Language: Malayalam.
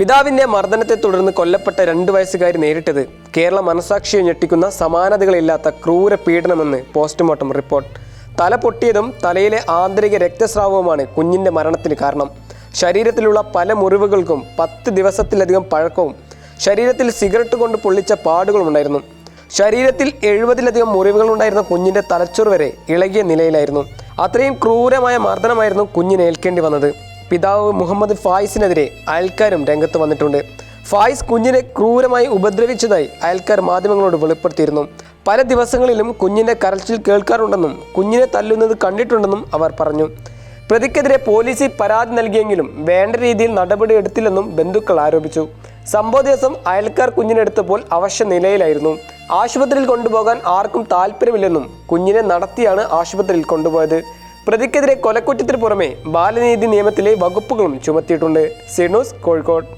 പിതാവിന്റെ മർദ്ദനത്തെ തുടർന്ന് കൊല്ലപ്പെട്ട രണ്ടു വയസ്സുകാരി നേരിട്ടത് കേരള മനസാക്ഷിയെ ഞെട്ടിക്കുന്ന സമാനതകളില്ലാത്ത ക്രൂര പീഡനമെന്ന് പോസ്റ്റ്മോർട്ടം റിപ്പോർട്ട്. തല പൊട്ടിയതും തലയിലെ ആന്തരിക രക്തസ്രാവവുമാണ് കുഞ്ഞിന്റെ മരണത്തിന് കാരണം. ശരീരത്തിലുള്ള പല മുറിവുകൾക്കും പത്ത് ദിവസത്തിലധികം പഴക്കവും ശരീരത്തിൽ സിഗരറ്റ് കൊണ്ട് പൊള്ളിച്ച പാടുകളുമുണ്ടായിരുന്നു ശരീരത്തിൽ എഴുപതിലധികം മുറിവുകൾ ഉണ്ടായിരുന്ന കുഞ്ഞിന്റെ തലച്ചോറ് വരെ ഇളകിയ നിലയിലായിരുന്നു. അത്രയും ക്രൂരമായ മർദ്ദനമായിരുന്നു കുഞ്ഞിന് ഏൽക്കേണ്ടി വന്നത്. പിതാവ് മുഹമ്മദ് ഫായിസിനെതിരെ അയൽക്കാരും രംഗത്ത് വന്നിട്ടുണ്ട്. ഫായിസ് കുഞ്ഞിനെ ക്രൂരമായി ഉപദ്രവിച്ചതായി അയൽക്കാർ മാധ്യമങ്ങളോട് വെളിപ്പെടുത്തിയിരുന്നു. പല ദിവസങ്ങളിലും കുഞ്ഞിന്റെ കരച്ചിൽ കേൾക്കാറുണ്ടെന്നും കുഞ്ഞിനെ തല്ലുന്നത് കണ്ടിട്ടുണ്ടെന്നും അവർ പറഞ്ഞു. പ്രതിക്കെതിരെ പോലീസിൽ പരാതി നൽകിയെങ്കിലും വേണ്ട രീതിയിൽ നടപടി എടുത്തില്ലെന്നും ബന്ധുക്കൾ ആരോപിച്ചു. സംഭവ ദിവസം അയൽക്കാർ കുഞ്ഞിനെടുത്തപ്പോൾ അവശ്യ നിലയിലായിരുന്നു. ആശുപത്രിയിൽ കൊണ്ടുപോകാൻ ആർക്കും താല്പര്യമില്ലെന്നും കുഞ്ഞിനെ നടത്തിയാണ് ആശുപത്രിയിൽ കൊണ്ടുപോയത്. പ്രതിക്കെതിരെ കൊലക്കുറ്റത്തിന് പുറമെ ബാലനീതി നിയമത്തിലെ വകുപ്പുകളും ചുമത്തിയിട്ടുണ്ട്. സിനൂസ് കോഴിക്കോട്.